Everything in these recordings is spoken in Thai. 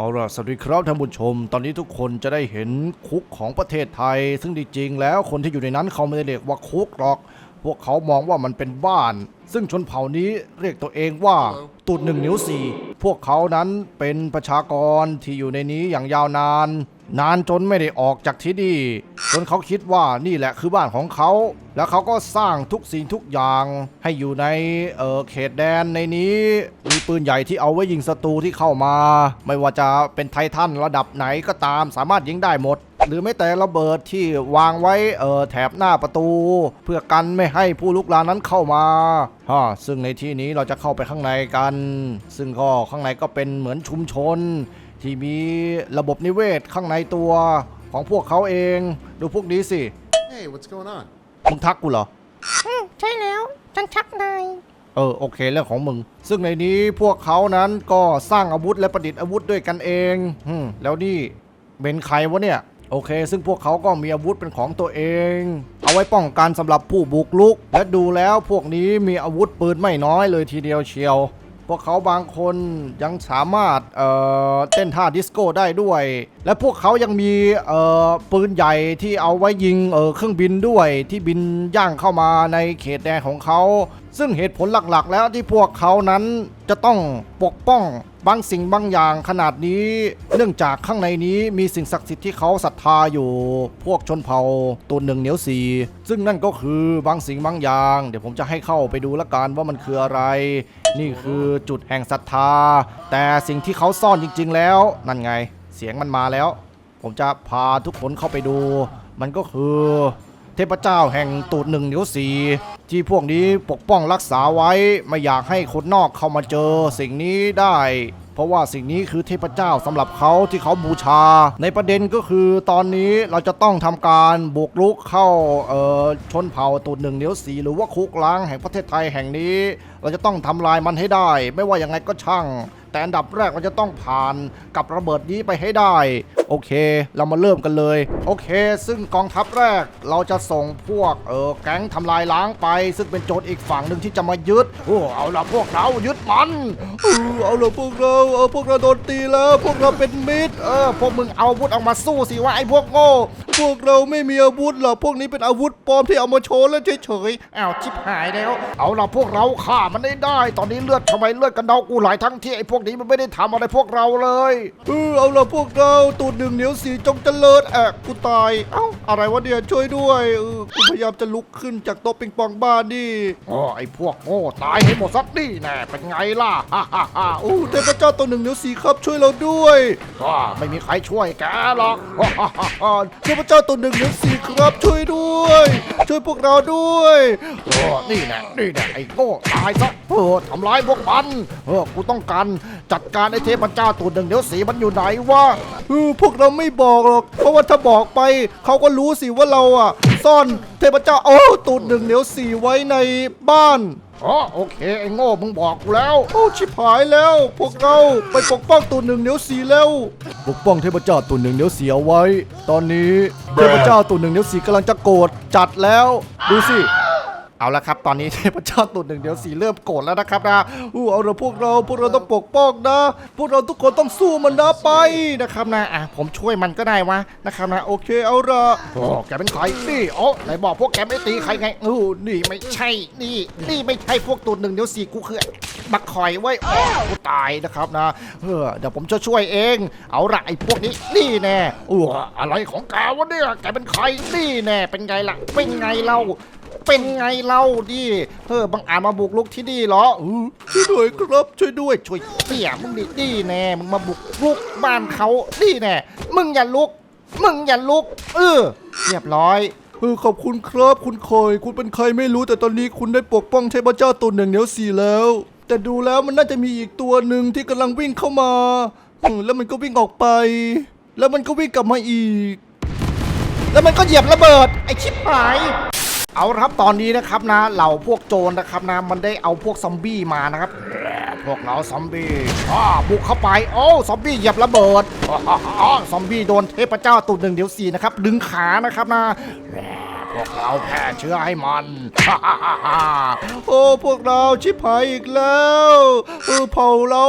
เอาล่ะสวัสดีครับท่านผู้ชม ตอนนี้ทุกคนจะได้เห็นคุกของประเทศไทย ซึ่งจริงๆแล้วคนที่อยู่ในนั้นเขาไม่ได้เรียกว่าคุกหรอก พวกเขามองว่ามันเป็นบ้าน ซึ่งชนเผ่านี้เรียกตัวเองว่าตูดหนึ่งนิ้วสี่พวกเขานั้นเป็นประชากรที่อยู่ในนี้อย่างยาวนาน นานจนไม่ได้ออกจากที่นี่จนเขาคิดว่านี่แหละคือบ้านของเขา แล้วเขาก็สร้างทุกสิ่งทุกอย่างให้อยู่ในเอ่อเขตแดนในนี้ มีปืนใหญ่ที่เอาไว้ยิงศัตรูที่เข้ามา ไม่ว่าจะเป็นไททันระดับไหนก็ตามสามารถยิงได้หมด หรือไม่แต่ระเบิดที่วางไว้เอ่อแถบหน้าประตู เพื่อกันไม่ให้ผู้ลุกลานนั้นเข้ามาฮะซึ่งในที่นี้เราจะเข้าไปข้างในกัน ซึ่งก็ข้างในก็เป็นเหมือนชุมชน ที่มีระบบนิเวศข้างในตัวของพวกเขาเอง ดูพวกนี้สิ Hey, what's going on? มึงทักกูเหรอ อืมใช่แล้วฉันชักนายเออโอเคเรื่องของมึง ซึ่งในนี้พวกเขานั้นก็สร้างอาวุธและประดิษฐ์อาวุธด้วยกันเองอืมแล้วนี่เป็นใครวะเนี่ย โอเค ซึ่งพวกเขาก็มีอาวุธเป็นของตัวเอง เอาไว้ป้องกันสำหรับผู้บุกรุก และดูแล้วพวกนี้มีอาวุธปืนไม่น้อยเลยทีเดียวเชียว พวกเขาบางคนยังสามารถเอ่อเต้นท่าดิสโก้ได้ด้วย และพวกเขายังมีเอ่อปืนใหญ่ที่เอาไว้ยิงเอ่อเครื่องบินด้วยที่บินย่างเข้ามาในเขตแดนของเขา ซึ่งเหตุผลหลักๆ แล้วที่พวกเขานั้นจะต้องปกป้องบางสิ่งบางอย่างขนาดนี้ เนื่องจากข้างในนี้มีสิ่งศักดิ์สิทธิ์ที่เขาศรัทธาอยู่ พวกชนเผ่าตัวหนึ่งเหนียวสีซึ่งนั่นก็คือบางสิ่งบางอย่าง เดี๋ยวผมจะให้เข้าไปดูละกันว่ามันคืออะไร นี่คือจุดแห่งศรัทธา แต่สิ่งที่เขาซ่อนจริง ๆ แล้ว นั่นไง เสียงมันมาแล้ว ผมจะพาทุกคนเข้าไปดู มันก็คือ เทพเจ้าแห่งตูดหนึ่งนิ้วสีที่พวกนี้ปกป้องรักษาไว้ไม่อยากให้คนนอกเข้ามาเจอสิ่งนี้ได้ เพราะว่าสิ่งนี้คือเทพเจ้าสำหรับเขาที่เขาบูชา ในประเด็นก็คือตอนนี้เราจะต้องทำการบุกรุกเข้าเออชนเผ่าตูดหนึ่งนิ้วสีหรือว่าคุกล้างแห่งประเทศไทยแห่งนี้ เราจะต้องทำลายมันให้ได้ ไม่ว่ายังไงก็ช่างแต่อันดับแรกเราจะต้องผ่านกับระเบิดนี้ไปให้ได้ โอเค เรามาเริ่มกันเลย โอเค ซึ่งกองทัพแรกเราจะส่งพวกเออแก๊งทำลายล้างไป ซึ่งเป็นโจทย์อีกฝั่งหนึ่งที่จะมายึดโอ้เอาละพวกเรายึดมันเออเอาละพวกเราเออพวกเราโดนตีแล้ว พวกเราเป็นมิตรเออพวกมึงเอาอาวุธออกมาสู้สิว่าไอ้พวกโง่พวกเราไม่มีอาวุธหรอกพวกนี้เป็นอาวุธปลอมที่เอามาโชว์แล้วเฉยๆอ้าวชิบหายแล้ว เอาละพวกเราฆ่ามันได้ได้ ตอนนี้เลือดทำไมเลือดกันเดากูไหลทั้งที่ไอ้พวกนี้มันไม่ได้ทำอะไรพวกเราเลยเออเอาละพวกเราตูดหนึ่งเหนียวสีจงเจริญแอะกูตาย เอ้า อะไรวะเนี่ยช่วยด้วยเออกูพยายามจะลุกขึ้นจากโต๊ะปิงปองบ้านนี่อ๋อไอ้พวกโง่ตายให้หมดสักนี่แน่เป็นไงล่ะฮ่าฮ่าฮ่าโอ้เทพเจ้าตัวหนึ่งเหนียวสีครับช่วยเราด้วยว้าไม่มีใครช่วยแกหรอกฮ่าฮ่าฮ่าฮ่าเทพเจ้าตัวหนึ่งเหนียวสีครับช่วยด้วย ช่วยพวกเราด้วยโอ้นี่แน่นี่แน่ไอ้โง่ตายซะเออทำร้ายพวกมันเออกูต้องการจัดการไอ้เทพเจ้าตัวหนึ่งเหนียวสีมันอยู่ไหนวะเออพวกเราไม่บอกหรอก เพราะว่าถ้าบอกไป เขาก็รู้สิว่าเราอะ ซ่อนเทพเจ้าโอ้ตูดหนึ่งเหนียวสีไว้ในบ้าน อ๋อโอเค ไอ้โง่มึงบอกกูแล้ว โอ้ชิบหายแล้ว พวกเราไปปกป้องตัวหนึ่งเหนียวสีแล้วปกป้องเทพเจ้าตัวหนึ่งเหนียวสีเอาไว้ ตอนนี้เทพเจ้าตัวหนึ่งเหนียวสีกำลังจะโกรธจัดแล้ว ดูสิ เอาละครับ ตอนนี้เทพเจ้าตัวหนึ่งเดี๋ยวสีเริ่มโกรธแล้วนะครับนะอู้เอาละพวกเราพวกเราต้องปกป้องนะ พวกเราทุกคนต้องสู้มันนะไปนะครับนะอะผมช่วยมันก็ได้วะนะครับนะโอเคเอาละโอ้แกเป็นใครนี่อ๋อไหนบอกพวกแกไม่ตีใครไงอู้นี่ไม่ใช่นี่ นี่ไม่ใช่พวกตัวหนึ่งเดี๋ยวสีกูคือบักคอยไว้ยอ๋อกูตายนะครับนะเออเดี๋ยวผมจะช่วยเอง เอาละไอ้พวกนี้นี่แน่อู้อะไรของแกวะเนี่ยแกเป็นใครนี่แน่เป็นไงล่ะเป็นไงเล่า เป็นไงเล่าดิเออบังอาจมาบุกลุกที่นี่เหรอเออช่วยด้วยครับช่วยด้วยช่วยเสี่ยมึงดิดีแน่มึงมาบุกลุกบ้านเขาดีแน่มึงอย่าลุก มึงอย่าลุก เออเรียบร้อยเออขอบคุณครับคุณคอย คุณเป็นใครไม่รู้แต่ตอนนี้คุณได้ปกป้องเทพเจ้าตัวหนึ่งเหนียวสีแล้ว แต่ดูแล้วมันน่าจะมีอีกตัวหนึ่งที่กำลังวิ่งเข้ามาอืมแล้วมันก็วิ่งออกไป แล้วมันก็วิ่งกลับมาอีก แล้วมันก็เหยียบระเบิด ไอชิบหาย เอาครับตอนนี้นะครับนะเหล่าพวกโจรนะครับนะมันได้เอาพวกซอมบี้มานะครับ พวกเราซอมบี้อ้าบุกเข้าไปโอ้ซอมบี้เหยียบระเบิดอ๋อซอมบี้โดนเทพเจ้าตุดหนึ่งเดี๋ยวสี่นะครับดึงขานะครับนะ ววกเราแพร่เชื้อให้มัน โอ้พวกเราชิบหายอีกแล้วเออเผาเรา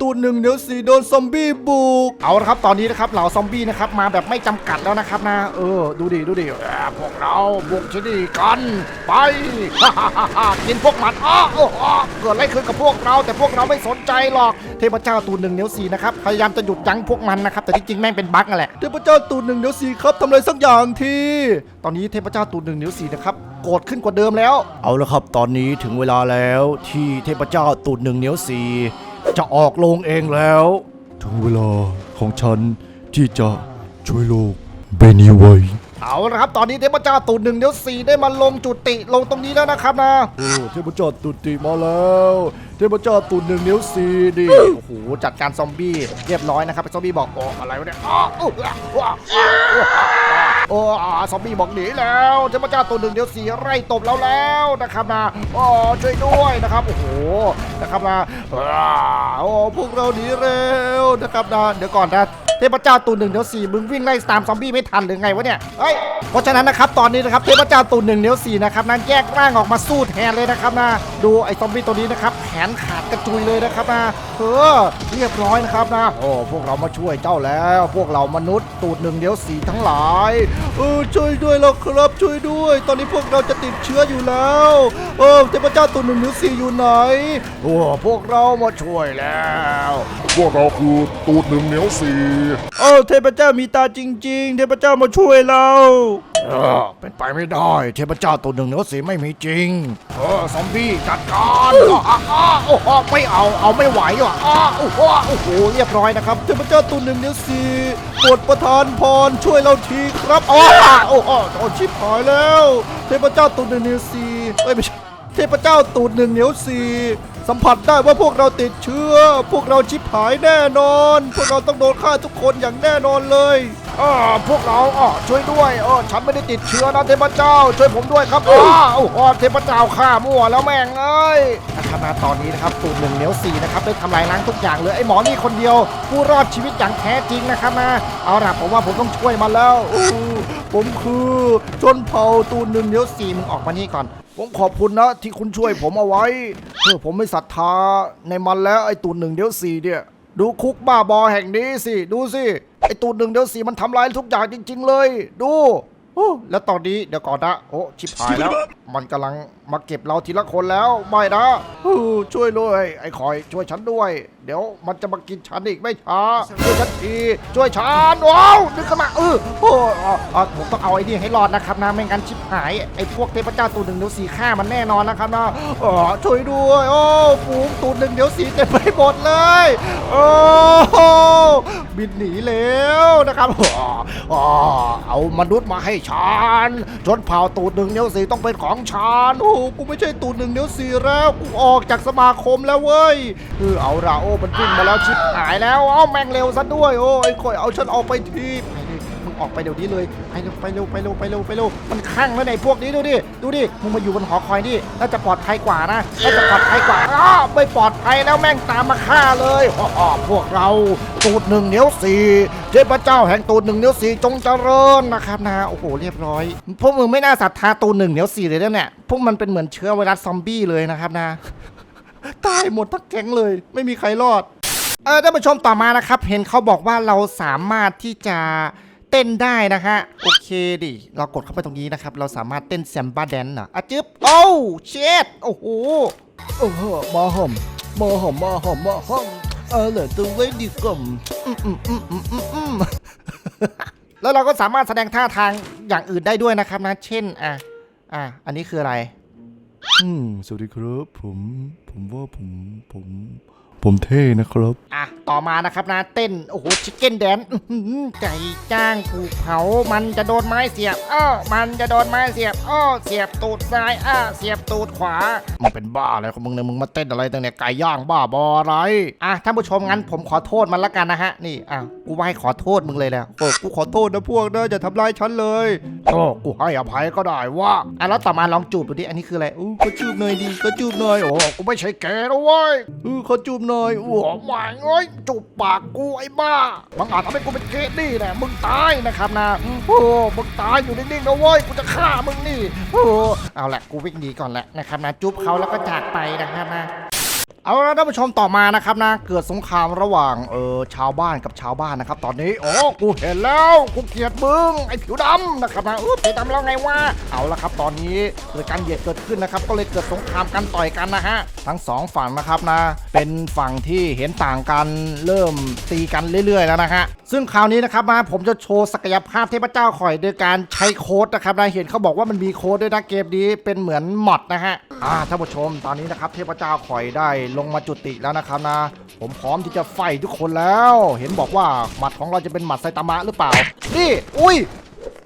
ตูนหนึ่งเดี๋ยวสี่โดนซอมบี้บุกเอาละครับตอนนี้นะครับเหล่าซอมบี้นะครับมาแบบไม่จำกัดแล้วนะครับนะ เออ ดูดิดูดิเออพวกเราบุกที่นี่กัน ไปกินพวกมันอ้อโอ้โหเกิดอะไรขึ้นกับพวกเราแต่พวกเราไม่สนใจหรอกเทพเจ้าตูนหนึ่งเดี๋ยวสี่นะครับพยายามจะหยุดยั้งพวกมันนะครับแต่ที่จริงแม่งเป็นบั๊กนั่นแหละเทพเจ้าตูนหนึ่งเดี๋ยวสี่ครับทำอะไรสักอย่างทีตอนนี้เทพเจ้าตูนหนึ่งเดี๋ยวสี่นะครับโกรธขึ้นกว่าเดิมแล้ว เอาละครับตอนนี้ถึงเวลาแล้วที่เทพเจ้าตูนหนึ่งเดี๋ยวสี่จะออกโรงเองแล้วถึงเวลาของฉันที่จะช่วยโลกเบนี้ไว้เอาละครับ ตอนนี้เทพเจ้าตูนหนึ่งเดี๋ยวสี่ได้มาลงจุติลงตรงนี้แล้วนะครับนะโอ้เทพเจ้าตุติมาแล้วเทพเจ้าตุนหนึ่งนิ้วสีดิโอ้โหจัดการซอมบี้เรียบร้อยนะครับไอ้ซอมบี้บอกโอ้อะไรวะเนี่ยอ้าวอ้ โอ้อ่าซอมบี้บอกหนีแล้วเทพเจ้าตัวหนึ่งเดี๋ยวสีไร่ตบแล้วแล้วนะครับนะโอ้ช่วยด้วยนะครับโอ้โหนะครับนะอ้าโอ้พวกเราหนีเร็วนะครับนะเดี๋ยวก่อนนะ ทพเจ้าตัวหนึ่งเดี๋ยวสี่มึงวิ่งไล่ตามซอมบี้ไม่ทันหรือไงวะเนี่ยเฮ้ยเพราะฉะนั้นนะครับตอนนี้นะครับเทพเจ้าตัวหนึ่งเดี๋ยวสี่นะครับนั้นแยกร่างออกมาสู้แทนเลยนะครับนะดูไอ้ซอมบี้ตัวนี้นะครับแขนขาดกระจุยเลยนะครับนะเออเรียบร้อยนะครับนะโอ้พวกเรามาช่วยเจ้าแล้ว พวกเรามนุษย์ตูดหนึ่งเดี๋ยวสีทั้งหลายเออช่วยด้วยแล้วครับช่วยด้วย ตอนนี้พวกเราจะติดเชื้ออยู่แล้วเออเทพเจ้าตุนหนึ่งนิ้วสี่อยู่ไหนโอ้พวกเรามาช่วยแล้ว พวกเราคือตูดหนึ่งเหนียวสี่เออเทพเจ้ามีตาจริง ๆ เทพเจ้ามาช่วยเราเออเป็นไปไม่ได้ เทพเจ้าตัวหนึ่งเนื้อสีไม่มีจริง เออซอมบี้จัดการอ้าอ้าโอ้โหไม่เอาเอาไม่ไหวว่ะอ้าโอ้โหโอ้โหเรียบร้อยนะครับ เทพเจ้าตุนหนึ่งนิ้วสีโปรดประทานพรช่วยเราทีครับโอ้โอ้โหโอ้ชิบหายแล้ว เทพเจ้าตุนหนึ่งนิ้วสีเอ้ยไม่ใช่ เทพเจ้าตูดหนึ่งเหนียวสีสัมผัสได้ว่าพวกเราติดเชื้อ พวกเราชิบหายแน่นอน พวกเราต้องโดนฆ่าทุกคนอย่างแน่นอนเลยเออพวกเราอ๋อช่วยด้วยเออฉันไม่ได้ติดเชื้อนะเทพเจ้า ช่วยผมด้วยครับอ้าโอ้โหเทพเจ้าฆ่ามั่วแล้วแม่งเอ้ยนะครับมาตอนนี้นะครับตูดหนึ่งเหนียวสี่นะครับได้ทำลายล้างทุกอย่างเลยไอ้หมอนี่คนเดียว ผู้รอดชีวิตอย่างแท้จริงนะครับนะเอาล่ะผมว่าผมต้องช่วยมันแล้วอู้ผมคือชนเผ่าตูนหนึ่งเหนียวสีสี่มึงออกมานี่ก่อน ผมขอบคุณนะที่คุณช่วยผมเอาไว้เพื่อผมไม่ศรัทธาในมันแล้วไอ้ตูดหนึ่งเดียวสี่เนี่ย ดูคุกบ้าบอแห่งนี้สิ ดูสิ ไอ้ตูดหนึ่งเดียวสี่มันทำลายทุกอย่างจริง ๆ เลย ดูโอ้แล้วตอนนี้เดี๋ยวก่อนนะโอ้ชิบหายแล้ว มันกำลังมาเก็บเราทีละคนแล้วไม่นะช่วยด้วย ไอ้คอยช่วยฉันด้วยเดี๋ยวมันจะมากินฉันอีกไม่ช้าช่วยฉันทีช่วยฉันว้าวนึกขึ้นมาเออโอ้อะอะผมต้องเอาไอ้นี่ให้รอดนะครับนะไม่งั้นชิบหายไอ้พวกเทพเจ้าตูดหนึ่งเดี๋ยวสีฆ่ามันแน่นอนนะครับนะอ๋อช่วยด้วยโอ้ฝูงตูดหนึ่งเดี๋ยวสีเต็มไปหมดเลยโอ้โหบินหนีแล้วนะครับอ๋ออ๋อเอามนุษย์มาให้ฉันชนเผ่าตูดหนึ่งเดี๋ยวสีต้องเป็นของฉันโอ้กูไม่ใช่ตูดหนึ่งเดี๋ยวสีแล้วกูออกจากสมาคมแล้วเว้ยเออเอาละโอ้มันวิ่งมาแล้วชิบหายแล้วเอ้าแม่งเร็วซะด้วยโอ้ไอ้คอยเอาฉันออกไปทีไปดิมึงออกไปเดี๋ยวนี้เลยไปเร็วไปเร็วไปเร็วไปเร็วไปเร็วมันข้างแล้วในพวกนี้ดูดิดูดิมึงมาอยู่บนหอคอยนี่น่าจะปลอดภัยกว่านะน่าจะปลอดภัยกว่าอ้าวไม่ปลอดภัยแล้วแม่งตามมาฆ่าเลยอ๋อพวกเราตูดหนึ่งเหนียวสี่เทพเจ้าแห่งตูดหนึ่งเหนียวสี่จงเจริญนะครับนะโอ้โหเรียบร้อยพวกมึงไม่น่าศรัทธาตูดหนึ่งเหนียวสี่เลยนะเนี่ยพวกมันเป็นเหมือนเชื้อไวรัสซอมบี้เลยนะครับนะ ตายหมดทั้งแก๊งเลย ไม่มีใครรอด เออท่านผู้ชมต่อมานะครับ เห็นเขาบอกว่าเราสามารถที่จะเต้นได้นะฮะโอเคดิ เรากดเข้าไปตรงนี้นะครับ เราสามารถเต้นแซมบ้าแดนเหรออะจึ๊บโอ้เชดโอ้โหเออมาห่มมาห่มมาห่มมาห่มเออเหลือตัวไว้ดีกว่าอืมอืมอืมอืมอืมอืมแล้วเราก็สามารถแสดงท่าทางอย่างอื่นได้ด้วยนะครับนะ เช่น อะ อะ อันนี้คืออะไร อืมสวัสดีครับผม ผมว่าผมผมผมเท่นะครับ อะ ต่อมานะครับนะเต้น โอ้โห ชิคเก้นแดนไก่จ้างถูกเผา มันจะโดนไม้เสียบอ้อมันจะโดนไม้เสียบอ้อเสียบตูดซ้ายอ้าเสียบตูดขวามึงเป็นบ้าอะไรของมึงเนี่ยมึงมาเต้นอะไรตั้งเนี่ยไก่ย่างบ้าบออะไร อะท่านผู้ชมงั้นผมขอโทษมันละกันนะฮะ นี่ อะ กูไม่ให้ขอโทษมึงเลยแล้วโอ้กูขอโทษนะพวกนะอย่าทำร้ายฉันเลยโอ้กูให้อภัยก็ได้ว่าอะแล้วต่อมาลองจูบดูดิ อันนี้คืออะไรอู้ขอจูบหน่อยดีขอจูบหน่อย โอ้กูไม่ใช่แกนะเว้ยอู้ขอจูบหน่อยเลยอ้หัวหมายเอ้ยจุบปากกูไอ้บ้ามึงอาจทำให้กูเป็นเกดนี่แหละมึงตายนะครับนะโอ้มึงตายอยู่นิ่งๆนะเว้ยกูจะฆ่ามึงนี่โอ้เอาละกูวิ่งหนีก่อนแหละนะครับนะจุ๊บเขาแล้วก็จากไปนะครับนะ เอาละท่านผู้ชมต่อมานะครับนะเกิดสงครามระหว่างเออชาวบ้านกับชาวบ้านนะครับ ตอนนี้โอ้กูเห็นแล้วกูเกลียดมึงไอ้ผิวดำนะครับนะเออผิวดำแล้วไงวะเอาละครับตอนนี้เกิดการเหยียดเกิดขึ้นนะครับก็เลยเกิดสงครามกันต่อยกันนะฮะทั้งสองฝั่งนะครับนะเป็นฝั่งที่เห็นต่างกันเริ่มตีกันเรื่อยๆแล้วนะฮะซึ่งคราวนี้นะครับนะผมจะโชว์ศักยภาพเทพเจ้าข่อยโดยการใช้โค้ดนะครับนะเห็นเขาบอกว่ามันมีโค้ดด้วยนะเกมนี้เป็นเหมือนมอดนะฮะอ่าท่านผู้ชมตอนนี้นะครับเทพเจ้าข่อยได้ลงมาจุติแล้วนะครับนะ ผมพร้อมที่จะไฟทุกคนแล้ว เห็นบอกว่าหมัดของเราจะเป็นหมัดไซตามะหรือเปล่า นี่ อุ้ย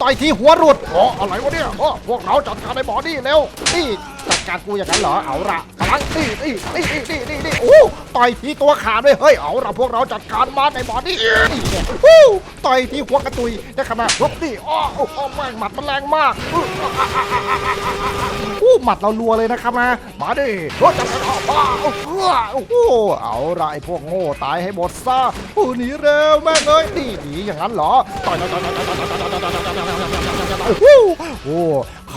ต่อยทีหัวรุดอ๋ออะไรวะเนี่ยอ๋อพวกเราจัดการไอ้บอดี้เร็วนี่ จัดการกูอย่างนั้นเหรอเอาละพลังนี่นี่นี่นี่นี่นี่โอ้ต่อยทีตัวขาด้วยเฮ้ยเอาละพวกเราจัดการมาในบอดี้นี่เนี่ยฮู้ต่อยทีหัวกระตุยได้ขนาลบนี่อ้อโอ้โหแม่งหมัดมันแรงมากอู้หมัดเรารัวเลยนะครับมามาดิโอ้จัการเอาบ้าโอ้โหโอ้โหเอาละไอ้พวกโง่ตายให้หมดซะโอ้หนีเร็วแม่งเอ้ยนี่หนีอย่างนั้นเหรอต่อยต่อยต่อยต่อยต่อยต่อยต่อยต่อยต่อยต่อยต่อยต่อยโอ้โหโอ้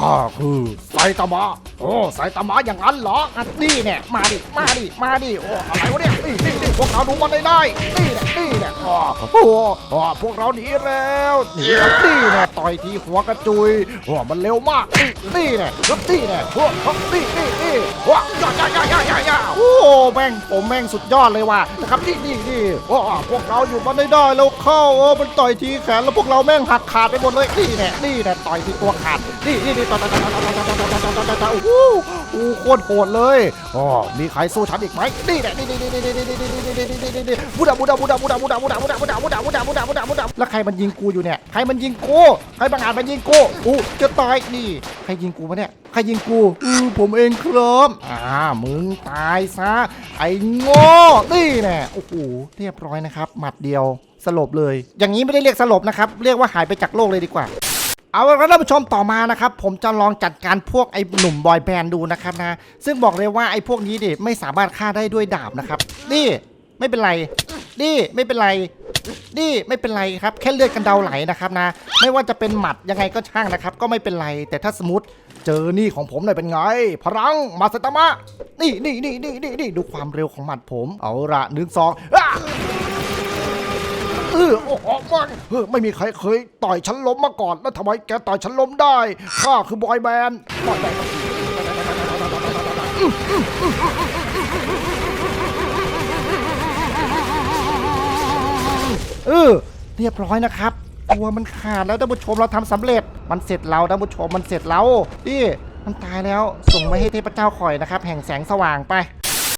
ข้าคือไซตามะโอ้ไซตามะอย่างนั้นเหรออนี่เนี่ยมาดิมาดิมาดิโอ้อะไรวะเนี่ยนี่นี่นี่พวกเราดูมันได้ได้นี่เนี่ยนี่เนี่ยโอ้โอ้พวกเราหนีแล้วหนีแล้วนี่เนี่ยต่อยทีหัวกระจุยโอ้มันเร็วมากนี่นี่เนี่ยแล้วนี่เนี่ยโอ้นี่นี่นี่ว้ายยายายายายา แม่งผมแม่งสุดยอดเลยว่ะนะครับนี่นี่นี่โอ้พวกเราอยู่มันได้ได้แล้วเข้าเออมันต่อยทีแขนแล้วพวกเราแม่งหักขาดไปหมดเลยนี่แน่นี่แน่ต่อยทีตัวขาดนี่นี่นี่ต่อยต่อยต่อยต่อยต่อยต่อยต่อยต่อยต่อยต่อยต่อยโอ้โหโอ้โคตรโหดเลยอ๋อมีใครสู้ฉันอีกไหมนี่แน่นี่นี่นี่นี่นี่นี่นี่นี่นี่นี่นี่นี่บูดาบูดาบูดาบูดาบูดาบูดาบูดาบูดาบูดาบูดาบูดาบูดาบูดาแล้วใครมันยิงกูอยู่เนี่ยใครมันยิงกูใครบังอาจมันยิงกูอู้จะตายนี่ใครยิงกูวะเนี่ยใครยิงกูอือผมเองครับอ่ามึงตายซะไอ้โง่นี่แน่โอ้โหเรียบร้อยนะครับ หมัดเดียวสลบเลย อย่างนี้ไม่ได้เรียกสลบนะครับ เรียกว่าหายไปจากโลกเลยดีกว่า เอาละครับท่านผู้ชมต่อมานะครับ ผมจะลองจัดการพวกไอ้หนุ่มบอยแบนด์ดูนะครับนะ ซึ่งบอกเลยว่าไอ้พวกนี้เด็ไม่สามารถฆ่าได้ด้วยดาบนะครับ นี่ไม่เป็นไร นี่ไม่เป็นไร นี่ไม่เป็นไรครับ แค่เลือดกันเดาไหลนะครับนะ ไม่ว่าจะเป็นหมัดยังไงก็ช่างนะครับ ก็ไม่เป็นไร แต่ถ้าสมมติ เจอนี่ของผมหน่อยเป็นไง พลังมาสตามะ นี่นี่นี่นี่นี่นี่ดูความเร็วของหมัดผม เอาละหนึ่งสองเออโอ้โหมันเออไม่มีใครเคยต่อยฉันล้มมาก่อน แล้วทำไมแกต่อยฉันล้มได้ ข้าคือบอยแบนด์บอยแบนด์เออเรียบร้อยนะครับ ตัวมันขาดแล้วท่านผู้ชมเราทำสำเร็จ มันเสร็จเราท่านผู้ชมมันเสร็จแล้วนี่มันตายแล้วส่งไปให้เทพเจ้าคอยนะครับ แห่งแสงสว่างไป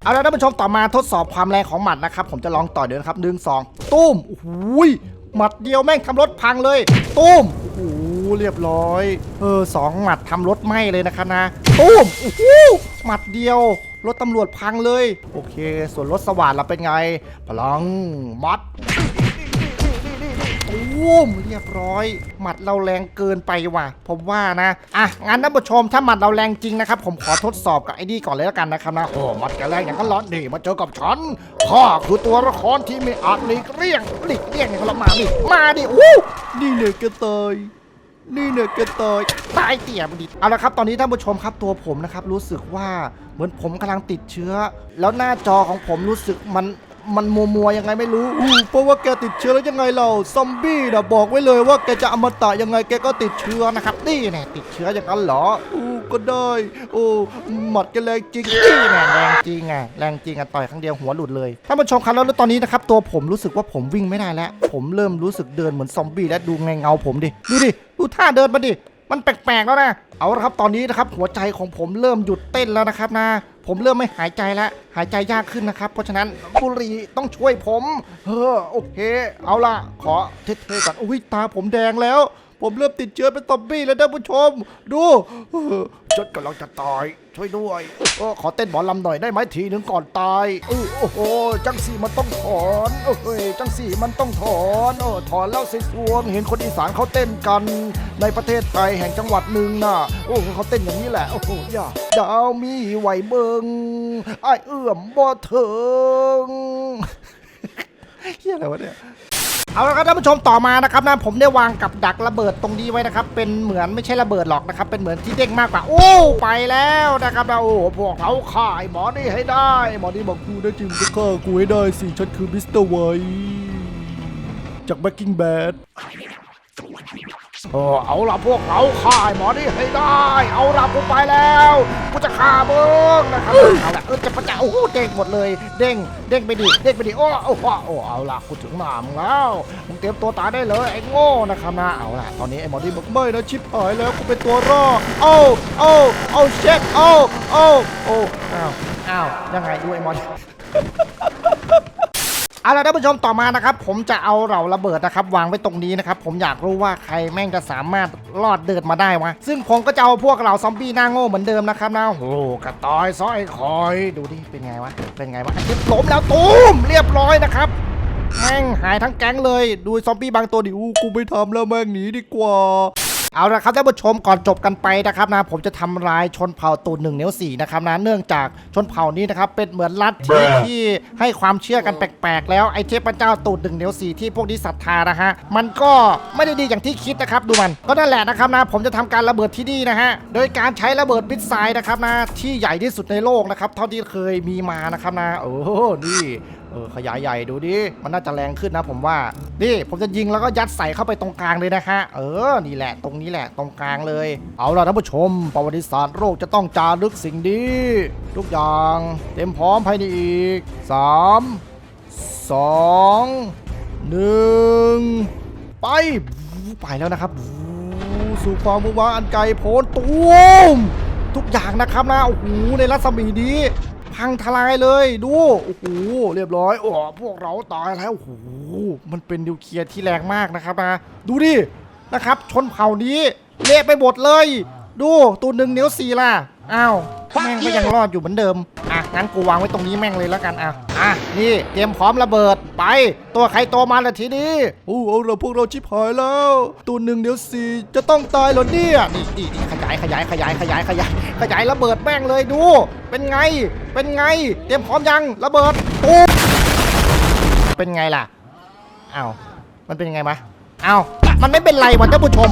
เอาละท่านผู้ชมต่อมาทดสอบความแรงของหมัดนะครับ ผมจะลองต่อยเดินครับหนึ่งสองตุ้มโอ้โหยหมัดเดียวแม่งทำรถพังเลยตุ้มโอ้โหเรียบร้อย เออสองหมัดทำรถไหม้เลยนะครับนะตุ้มโอ้โหหมัดเดียวรถตำรวจพังเลย โอเค ส่วนรถสว่านเราเป็นไง พลังมัด ตูมเรียบร้อย หมัดเราแรงเกินไปว่ะ ผมว่านะ อะ งั้นท่านผู้ชมถ้าหมัดเราแรงจริงนะครับ ผมขอทดสอบกับไอ้นี่ก่อนเลยแล้วกันนะครับนะ โอ้หมัดแกแรงอย่างนั้นเหรอนี่มาเจอกับฉันข้าคือตัวละครที่ไม่อาจหลีกเลี่ยงหลีกเลี่ยงอย่างเรามาดิมาดิอู้นี่เนี่ยแกตยนี่เนี่ยแกตยตายเตี่ยมดิเอาละครับ ตอนนี้ท่านผู้ชมครับตัวผมนะครับรู้สึกว่าเหมือนผมกำลังติดเชื้อ แล้วหน้าจอของผมรู้สึกมัน มันมัวมัวๆยังไงไม่รู้อู้เพราะว่าแกติดเชื้อแล้วยังไงเราซอมบี้นะบอกไว้เลยว่าแกจะอมตะยังไงแกก็ติดเชื้อนะครับ นี่แน่ติดเชื้ออย่างนั้นเหรออู้ก็ได้ โอ้หมัดแกแรงจริงนี่แน่แรงจริงอะแรงจริงอะต่อยครั้งเดียวหัวหลุดเลยท่านผู้ชมครับแล้วตอนนี้นะครับตัวผมรู้สึกว่าผมวิ่งไม่ได้แล้ว ผมเริ่มรู้สึกเดินเหมือนซอมบี้แล้วดูไงเงาผมดิดูดิดูท่าเดินมาดิมันแปลกๆแล้วนะ เอาละครับตอนนี้นะครับหัวใจของผมเริ่มหยุดเต้นแล้วนะครับนะ ผมเริ่มไม่หายใจแล้ว หายใจยากขึ้นนะครับ เพราะฉะนั้นบุหรีต้องช่วยผม เออโอเค เอาล่ะ ขอเท่ๆก่อนอุ้ยตาผมแดงแล้ว ผมเริ่มติดเชื้อเป็นซอมบี้แล้วท่านผู้ชม ดูเออฉันกำลังจะตาย ช่วยด้วยเออขอเต้นหมอลำหน่อยได้ไหมทีหนึ่งก่อนตายเออโอ้โหจังสีมันต้องถอนเอ้ยจังสีมันต้องถอนเออถอนแล้วสิสวง เห็นคนอีสานเขาเต้นกัน ในประเทศไทยแห่งจังหวัดหนึ่งน่ะโอ้เขาเต้นอย่างนี้แหละโอ้โหอย่าดาวมีไหวเบิงไอเอื้อมบ่เถิงเฮียอะไรวะเนี่ย เอาละครับท่านผู้ชมต่อมานะครับนะผมได้วางกับดักระเบิดตรงนี้ไว้นะครับ เป็นเหมือนไม่ใช่ระเบิดหรอกนะครับ เป็นเหมือนที่เด้งมากกว่า โอ้ไปแล้วนะครับนะโอ้พวกเขาขายหมอนี่ให้ได้หมอนี่บอกกูได้จริงก็ฆ่ากูให้ได้สิฉันคือมิสเตอร์ไวจากแบ็กกิ้งแบด เออเอาละพวกเขาข่ายหมอนี่ให้ได้ เอาละกูไปแล้วกูจะฆ่ามึงนะครับเอาละเออจะประจะโอ้โหเด้งหมดเลย เด้งเด้งไปดิเด้งไปดิโอ้โอ้โหโอ้เอาละกูถึงหนามแล้วมึงเตรียมตัวตายได้เลยไอ้โง่นะครับนะเอาละตอนนี้ไอ้หมอนี่บอกไม่นะชิปหายแล้วกูเป็นตัวรอดโอ้โอ้โอ้เช็คโอ้โอ้โอ้อ้าวอ้าวยังไงดูไอ้มอน เอาละท่านผู้ชมต่อมานะครับ ผมจะเอาเหล่าระเบิดนะครับ วางไว้ตรงนี้นะครับ ผมอยากรู้ว่าใครแม่งจะสามารถรอดเดินมาได้วะซึ่งผมก็จะเอาพวกเหล่าซอมบี้หน้าโง่เหมือนเดิมนะครับนะโอ้โหกระต่ายซ้อยคอยดูดิเป็นไงวะเป็นไงวะไอ้ทิพล้มแล้วตูมเรียบร้อยนะครับแม่งหายทั้งแก๊งเลย ดูซอมบี้บางตัวดิอู้กูไม่ทำแล้วแม่งหนีดีกว่า เอาละครับท่านผู้ชมก่อนจบกันไปนะครับนะผมจะทำลายชนเผ่าตูนหนึ่งเนิ้วสี่นะครับนะเนื่องจากชนเผ่านี้นะครับเป็นเหมือนลัทธิที่ให้ความเชื่อกันแปลกๆ แล้วไอ้เทพเจ้าตูนหนึ่งเนิ้วสี่ที่พวกนี้ศรัทธานะฮะมันก็ไม่ได้ดีอย่างที่คิดนะครับดูมันก็นั่นแหละนะครับนะผมจะทำการระเบิดที่นี่นะฮะโดยการใช้ระเบิดมิสไซล์นะครับนะที่ใหญ่ที่สุดในโลกนะครับเท่าที่เคยมีมานะครับนะโอ้โหนี่ เออขยายใหญ่ดูดิ มันน่าจะแรงขึ้นนะผมว่า นี่ผมจะยิงแล้วก็ยัดใส่เข้าไปตรงกลางเลยนะฮะเออ นี่แหละ ตรงนี้แหละ ตรงกลางเลย เอาล่ะท่านผู้ชม ประวัติศาสตร์โลกจะต้องจารึกสิ่งดีทุกอย่าง เต็มพร้อมภายในอีก 3 2 1 ไป ไปแล้วนะครับสู่ความมุ่งหวังอันไกลโพ้นตูมทุกอย่างนะครับนะ โอ้โห ในรัศมีนี้ พังทลายเลยดูโอ้โหเรียบร้อยโอ้พวกเราตายแล้วโอ้โหมันเป็นนิวเคลียร์ที่แรงมากนะครับนะดูดินะครับ ชนเผ่านี้เละไปหมดเลย ดูตัวหนึ่งนิ้วสี่ล่ะอ้าว แม่งก็ยังรอดอยู่เหมือนเดิม อะ งั้นกูวางไว้ตรงนี้แม่งเลยแล้วกันอะ อะ นี่เตรียมพร้อมระเบิดไป ตัวใครตัวมันละทีนี้โอ้เอาเราพวกเราชิบหายแล้ว ตัวหนึ่งเดี๋ยวสี่จะต้องตายเหรอเนี่ยนี่นี่นี่ขยายขยายขยายขยายขยายขยายระเบิดแม่งเลยดู เป็นไง เป็นไง เตรียมพร้อมยังระเบิดปุ๊บเป็นไงล่ะอ้าวมันเป็นยังไงมะอ้าวมันไม่เป็นไรวะท่านผู้ชม